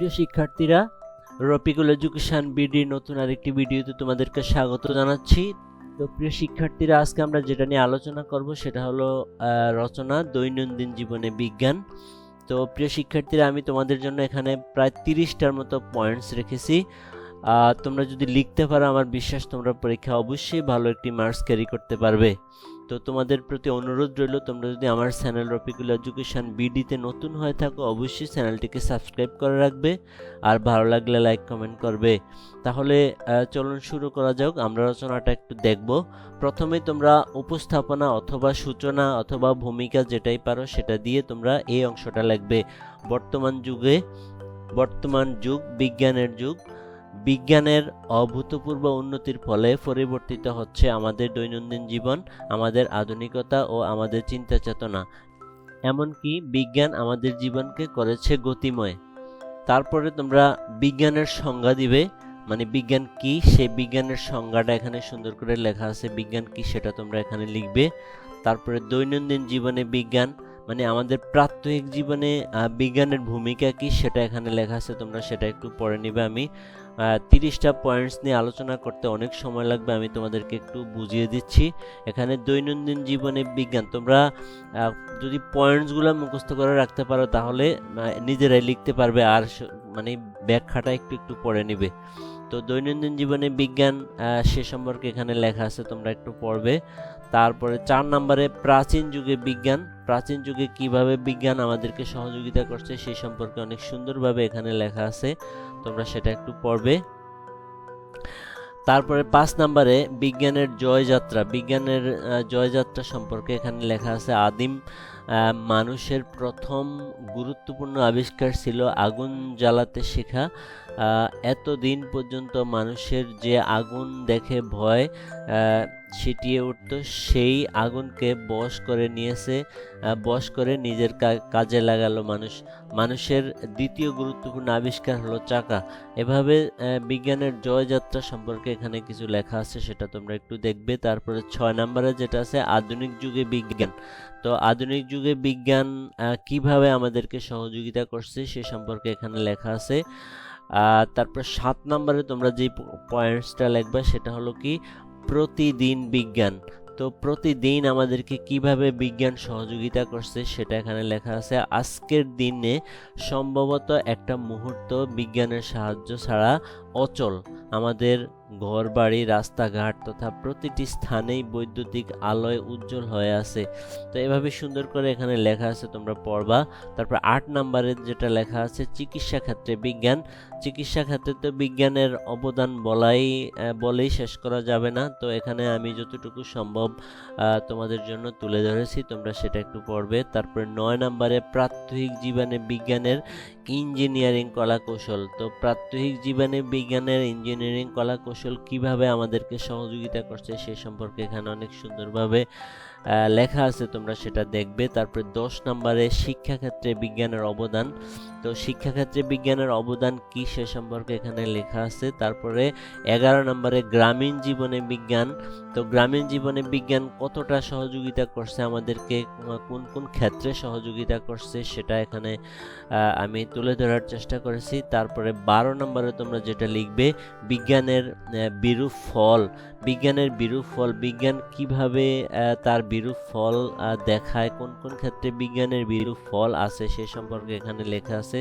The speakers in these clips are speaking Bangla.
প্রিয় শিক্ষার্থীরা রপিকুল এডুকেশন বিডির নতুন আরেকটি ভিডিওতে তোমাদেরকে স্বাগত জানাচ্ছি। তো প্রিয় শিক্ষার্থীরা, আজকে আমরা যেটা নিয়ে আলোচনা করব সেটা হলো রচনা, দৈনন্দিন জীবনে বিজ্ঞান। তো প্রিয় শিক্ষার্থীরা, আমি তোমাদের জন্য এখানে প্রায় তিরিশটার মতো পয়েন্টস রেখেছি। তোমরা যদি লিখতে পারো, আমার বিশ্বাস তোমরা পরীক্ষা অবশ্যই ভালো একটি মার্কস ক্যারি করতে পারবে। তো তোমাদের প্রতি অনুরোধ রইল, তোমরা যদি আমার চ্যানেল রফিকুল এডুকেশন বিডিতে নতুন হয়ে থাকো, অবশ্যই চ্যানেলটিকে সাবস্ক্রাইব করে রাখবে আর ভালো লাগলে লাইক, কমেন্ট করবে। তাহলে চলুন শুরু করা যাক, আমরা রচনাটা একটু দেখব। প্রথমে তোমরা উপস্থাপনা অথবা সূচনা অথবা ভূমিকা যেটাই পারো সেটা দিয়ে তোমরা এই অংশটা লিখবে। বর্তমান যুগে, বর্তমান যুগ, বিজ্ঞানের যুগ বিজ্ঞানের অভূতপূর্ব উন্নতির ফলে পরিবর্তিত হচ্ছে আমাদের দৈনন্দিন জীবন, আমাদের আধুনিকতা ও আমাদের চিন্তা চেতনা। এমনকি বিজ্ঞান আমাদের জীবনকে করেছে গতিময়। তারপরে তোমরা বিজ্ঞানের সংজ্ঞা দিবে মানে বিজ্ঞান কি? সেই বিজ্ঞানের সংজ্ঞাটা এখানে সুন্দর করে লেখা আছে, বিজ্ঞান কি সেটা তোমরা এখানে লিখবে। তারপরে দৈনন্দিন জীবনে বিজ্ঞান মানে আমাদের প্রাত্যহিক জীবনে বিজ্ঞানের ভূমিকা কি সেটা এখানে লেখা আছে, তোমরা সেটা একটু পড়ে নিবে আমি। তিরিশটা পয়েন্টস নিয়ে আলোচনা করতে অনেক সময় লাগবে, আমি তোমাদেরকে একটু বুঝিয়ে দিচ্ছি। এখানে দৈনন্দিন জীবনে বিজ্ঞান, তোমরা যদি পয়েন্টসগুলো মুখস্থ করে রাখতে পারো তাহলে নিজেরাই লিখতে পারবে আর মানে ব্যাখ্যাটা একটু একটু পড়ে নিবে। তো দৈনন্দিন জীবনে বিজ্ঞান সে সম্পর্কে এখানে লেখা আছে, তোমরা একটু পড়বে। তারপরে চার নম্বরে প্রাচীন যুগে বিজ্ঞান। প্রাচীন যুগে কীভাবে বিজ্ঞান আমাদেরকে সহযোগিতা করছে সেই সম্পর্কে অনেক সুন্দরভাবে এখানে লেখা আছে। তোমরা সেটা একটু পড়বে। তারপরে পাঁচ নম্বরে বিজ্ঞানের জয়যাত্রা। বিজ্ঞানের জয়যাত্রা সম্পর্কে এখানে লেখা আছে, আদিম মানুষের প্রথম গুরুত্বপূর্ণ আবিষ্কার ছিল আগুন জ্বালাতে শেখা। এতদিন পর্যন্ত মানুষের যে আগুন দেখে ভয় ছিটিয়ে উঠত, সেই আগুনকে বশ করে নিয়েছে বশ করে নিজের কাজে লাগালো মানুষ। মানুষের দ্বিতীয় গুরুত্বপূর্ণ আবিষ্কার হলো চাকা। এভাবে বিজ্ঞানের জয়যাত্রা সম্পর্কে এখানে কিছু লেখা আছে, সেটা তোমরা একটু দেখবে। তারপরে ছয় নম্বরে যেটা আছে, আধুনিক যুগে বিজ্ঞান। তো আধুনিক যুগে বিজ্ঞান কীভাবে আমাদেরকে সহযোগিতা করছে, সে সম্পর্কে এখানে লেখা আছে। তারপর সাত নম্বরে তোমরা যে পয়েন্টসটা লিখবে, সেটা হলো কি? প্রতিদিন বিজ্ঞান। তো প্রতিদিন আমাদেরকে কীভাবে বিজ্ঞান সহযোগিতা করছে, সেটা এখানে লেখা আছে। আজকের দিনে সম্ভবত একটা মুহূর্ত বিজ্ঞানের সাহায্য ছাড়া অচল। আমাদের ঘর বাড়ি রাস্তাঘাট তথা প্রতিটি স্থানেই বৈদ্যুতিক আলোয় উজ্জ্বল হয়ে আছে। তো এভাবে সুন্দর করে এখানে লেখা আছে, তোমরা পড়বা। তারপর আট নম্বরে যেটা লেখা আছে, চিকিৎসা ক্ষেত্রে বিজ্ঞান। চিকিৎসা ক্ষেত্রে তো বিজ্ঞানের অবদান বলাই বলেই শেষ করা যাবে না। তো এখানে আমি যতটুকু সম্ভব তোমাদের জন্য তুলে ধরেছি, তোমরা সেটা একটু পড়বে। তারপরে নয় নম্বরে প্রাত্যহিক জীবনে বিজ্ঞানের ইঞ্জিনিয়ারিং কলাকৌশল। তো প্রাত্যহিক জীবনে বিজ্ঞানের ইঞ্জিনিয়ারিং কলাকৌশল কীভাবে আমাদেরকে সহযোগিতা করছে সে সম্পর্কে এখানে অনেক সুন্দরভাবে লেখা আছে, তোমরা সেটা দেখবে। তারপরে দশ নম্বরে শিক্ষাক্ষেত্রে বিজ্ঞানের অবদান। তো শিক্ষাক্ষেত্রে বিজ্ঞানের অবদান কি সে সম্পর্কে এখানে লেখা আছে। তারপরে এগারো নম্বরে গ্রামীণ জীবনে বিজ্ঞান। তো গ্রামীণ জীবনে বিজ্ঞান কতটা সহযোগিতা করছে আমাদেরকে? কোন- কোন ক্ষেত্রে সহযোগিতা করছে সেটা এখানে আমি তুলে ধরার চেষ্টা করেছি। তারপরে বারো নম্বরে তোমরা যেটা লিখবে, বিজ্ঞানের বিরূপ ফল। বিজ্ঞানের বিরূপ ফল, বিজ্ঞান কীভাবে তার বিরূপ ফল দেখায় কোন কোন ক্ষেত্রে বিজ্ঞানের বিরূপ ফল আছে সে সম্পর্কে এখানে লেখা আছে,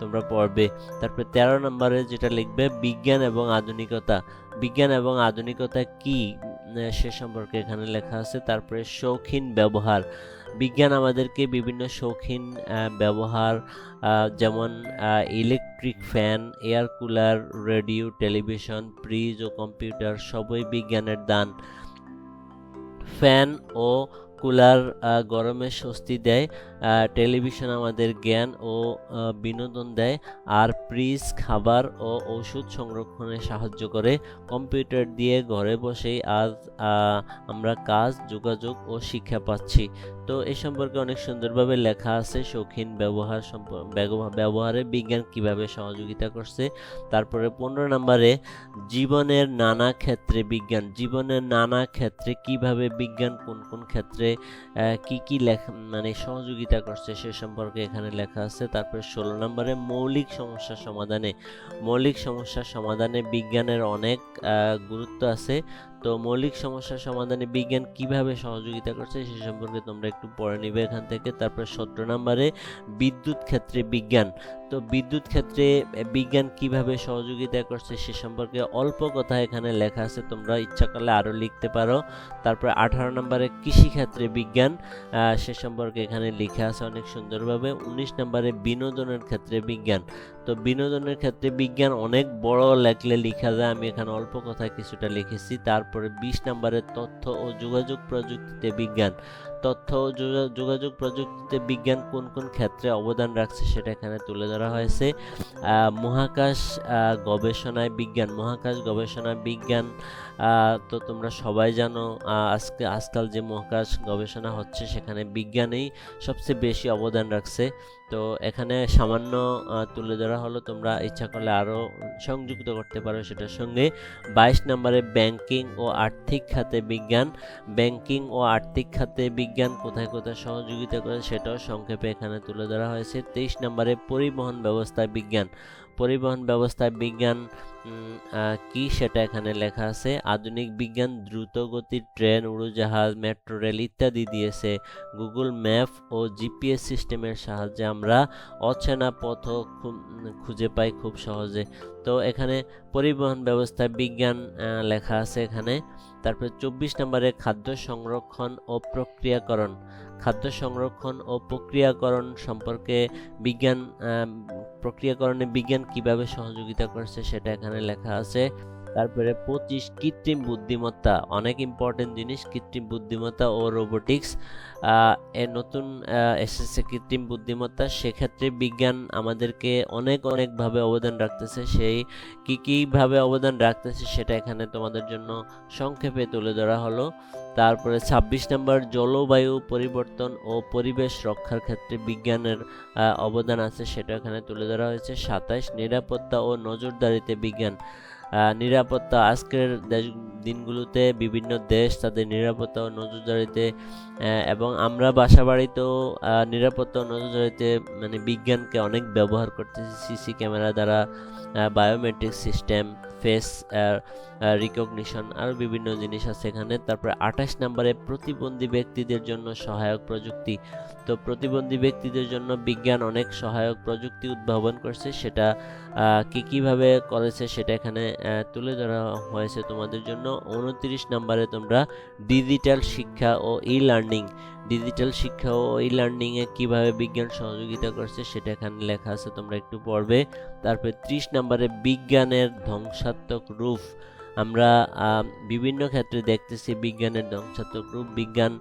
তোমরা পড়বে। তারপরে তেরো নম্বরে যেটা লিখবে, বিজ্ঞান এবং আধুনিকতা। বিজ্ঞান এবং আধুনিকতা কি? সে সম্পর্কে এখানে লেখা আছে। তারপরে শৌখিন ব্যবহার। বিজ্ঞান আমাদেরকে বিভিন্ন শৌখিন ব্যবহার যেমন electric fan, air cooler, radio, television, fridge ও কম্পিউটার সবই বিজ্ঞানের দান। ফ্যান ও কুলার গরমে স্বস্তি দেয়। টেলিভিশন আমাদের জ্ঞান ও বিনোদন দেয় আর ফ্রিজ, খাবার ও ওষুধ সংরক্ষণে সাহায্য করে। কম্পিউটার দিয়ে ঘরে বসেই আজ আমরা কাজ, যোগাযোগ ও শিক্ষা পাচ্ছি। তো এই সম্পর্কে অনেক সুন্দরভাবে লেখা আছে। শৌখিন ব্যবহার ব্যবহারে বিজ্ঞান কীভাবে সহযোগিতা করছে। তারপরে পনেরো নম্বরে, জীবনের নানা ক্ষেত্রে বিজ্ঞান। জীবনের নানা ক্ষেত্রে কীভাবে বিজ্ঞান কোন কোন ক্ষেত্রে কি কি লেখা মানে সহযোগিতা সহযোগিতা করছে, সে সম্পর্কে এখানে লেখা আছে। তারপর ষোলো নম্বরে মৌলিক সমস্যা সমাধানে, মৌলিক সমস্যা সমাধানে বিজ্ঞানের অনেক গুরুত্ব আছে। তো মৌলিক সমস্যা সমাধানে বিজ্ঞান কীভাবে সহযোগিতা করছে সে সম্পর্কে তোমরা একটু পড়ে নিবে এখান থেকে। তারপর সতেরো নম্বরে বিদ্যুৎ ক্ষেত্রে বিজ্ঞান। তো বিদ্যুৎ ক্ষেত্রে বিজ্ঞান কীভাবে সহযোগিতা করছে সে সম্পর্কে অল্প কথা এখানে লেখা আছে, তোমরা ইচ্ছা করলে আরও লিখতে পারো। তারপরে আঠারো নম্বরে কৃষিক্ষেত্রে বিজ্ঞান সে সম্পর্কে এখানে লেখা আছে অনেক সুন্দরভাবে। উনিশ নম্বরে বিনোদনের ক্ষেত্রে বিজ্ঞান। তো বিনোদনের ক্ষেত্রে বিজ্ঞান অনেক বড় লেখলে লেখা যায়। আমি এখানে অল্প কথা কিছুটা লিখেছি। তারপরে বিশ নাম্বারের তথ্য ও যোগাযোগ প্রযুক্তিতে বিজ্ঞান। তথ্য যোগাযোগ প্রযুক্তিতে বিজ্ঞান কোন কোন ক্ষেত্রে অবদান রাখছে সেটা এখানে তুলে ধরা হয়েছে। মহাকাশ গবেষণায় বিজ্ঞান, মহাকাশ গবেষণা বিজ্ঞান তো তোমরা সবাই জানো আজকে, আজকাল যে মহাকাশ গবেষণা হচ্ছে সেখানে বিজ্ঞানেই সবচেয়ে বেশি অবদান রাখছে। তো এখানে সামান্য তুলে ধরা হলো, তোমরা ইচ্ছা করলে আরও সংযুক্ত করতে পারো সেটার সঙ্গে। বাইশ নম্বরে ব্যাংকিং ও আর্থিক খাতে বিজ্ঞান। ব্যাংকিং ও আর্থিক খাতে বিজ্ঞান কোথায় কোথায় সহযোগিতা করে সেটাও সংক্ষেপে এখানে তুলে ধরা হয়েছে। তেইশ নম্বরে পরিবহন ব্যবস্থা বিজ্ঞান। পরিবহন ব্যবস্থায় বিজ্ঞান কি সেটা এখানে লেখা আছে? আধুনিক বিজ্ঞান দ্রুত গতির ট্রেন, উড়োজাহাজ, মেট্রো, রেল ইত্যাদি দিয়েছে। গুগল ম্যাপ ও জিপিএস সিস্টেমের সাহায্যে আমরা অচেনা পথ খুঁজে পাই খুব সহজে। তো এখানে পরিবহন ব্যবস্থায় বিজ্ঞান লেখা আছে এখানে। তারপরে চব্বিশ নম্বরে খাদ্য সংরক্ষণ ও প্রক্রিয়াকরণ। খাদ্য সংরক্ষণ ও প্রক্রিয়াকরণ সম্পর্কে বিজ্ঞান প্রক্রিয়াকরণে বিজ্ঞান কীভাবে সহযোগিতা করছে সেটা এখানে লেখা আছে। তারপরে পঁচিশ কৃত্রিম বুদ্ধিমত্তা, অনেক ইম্পর্টেন্ট জিনিস, কৃত্রিম বুদ্ধিমত্তা ও রোবোটিক্স এর নতুন এসেছে কৃত্রিম বুদ্ধিমত্তা, সেক্ষেত্রে বিজ্ঞান আমাদেরকে অনেক, অনেকভাবে অবদান রাখতেছে। সেই কী, কীভাবে অবদান রাখতেছে সেটা এখানে তোমাদের জন্য সংক্ষেপে তুলে ধরা হলো। তারপরে ছাব্বিশ নম্বর, জলবায়ু পরিবর্তন ও পরিবেশ রক্ষার ক্ষেত্রে বিজ্ঞানের অবদান আছে, সেটা এখানে তুলে ধরা হয়েছে। সাতাইশ, নিরাপত্তা ও নজরদারিতে বিজ্ঞান। নিরাপত্তা। আজকের দেশ, দিনগুলোতে বিভিন্ন দেশ তাদের নিরাপত্তা ও নজরদারিতে এবং আমরা বাসা বাড়িতেও নিরাপত্তা ও নজরদারিতে মানে বিজ্ঞানকে অনেক ব্যবহার করতেছি। সিসি ক্যামেরা দ্বারা বায়োমেট্রিক সিস্টেম ফেস রিকগনিশন আরও বিভিন্ন জিনিস আছে এখানে। তারপরে আঠাশ নম্বরে প্রতিবন্ধী ব্যক্তিদের জন্য সহায়ক প্রযুক্তি। তো প্রতিবন্ধী ব্যক্তিদের জন্য বিজ্ঞান অনেক সহায়ক প্রযুক্তি উদ্ভাবন করছে। সেটা কি কীভাবে করেছে সেটা এখানে তুলে ধরা হয়েছে তোমাদের জন্য। উনত্রিশ নাম্বারে তোমরা ডিজিটাল শিক্ষা ও ই লার্নিং ডিজিটাল শিক্ষা ও ই লার্নিংয়ে কীভাবে বিজ্ঞান সহযোগিতা করছে সেটা এখানে লেখা আছে, তোমরা একটু পড়বে। তারপরে ত্রিশ নম্বরে বিজ্ঞানের ধ্বংসাত্মক রূপ। আমরা বিভিন্ন ক্ষেত্রে দেখতেছি বিজ্ঞানের ধ্বংসাত্মক রূপ, বিজ্ঞান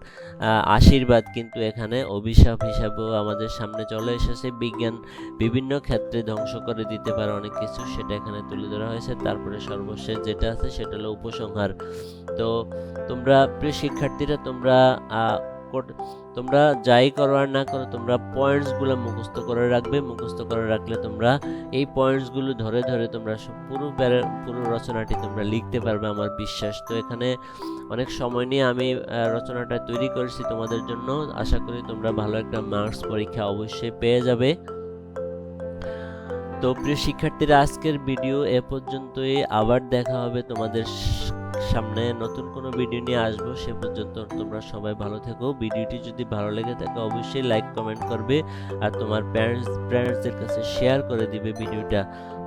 আশীর্বাদ কিন্তু এখানে অভিশাপ হিসাবেও আমাদের সামনে চলে এসেছে। বিজ্ঞান বিভিন্ন ক্ষেত্রে ধ্বংস করে দিতে পারে অনেক কিছু, সেটা এখানে তুলে ধরা হয়েছে। তারপরে সর্বশেষ যেটা আছে সেটা হলো উপসংহার। তো তোমরা প্রিয় শিক্ষার্থীরা, তোমরা কোট- তোমরা যাই করো আর না করো, তোমরা পয়েন্টসগুলো মুখস্থ করে রাখবে। মুখস্থ করে রাখলে তোমরা এই পয়েন্টসগুলো ধরে ধরে তোমরা পুরো পুরো রচনাটি তোমরা লিখতে পারবে আমার বিশ্বাস। তো এখানে অনেক সময় নিয়ে আমি রচনাটা তৈরি করেছি তোমাদের জন্য। আশা করি তোমরা ভালো একটা মার্কস পরীক্ষা অবশ্যই পেয়ে যাবে। তো প্রিয় শিক্ষার্থীরা, আজকের ভিডিও এ পর্যন্তই। আবার দেখা হবে তোমাদের সামনে নতুন কোন ভিডিও নিয়ে আসব, সে পর্যন্ত তোমরা সবাই ভালো থেকো। ভিডিওটি যদি ভালো লেগে থাকে, অবশ্যই লাইক কমেন্ট করবে আর তোমার প্যারেন্টস প্যারেন্টসদের কাছে শেয়ার করে দিবে ভিডিওটা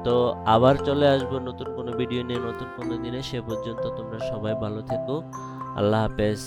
তো আবার চলে আসব নতুন কোনো ভিডিও নিয়ে, নতুন কোনো দিনে, সে পর্যন্ত তোমরা সবাই ভালো থেকো। আল্লাহ হাফেজ।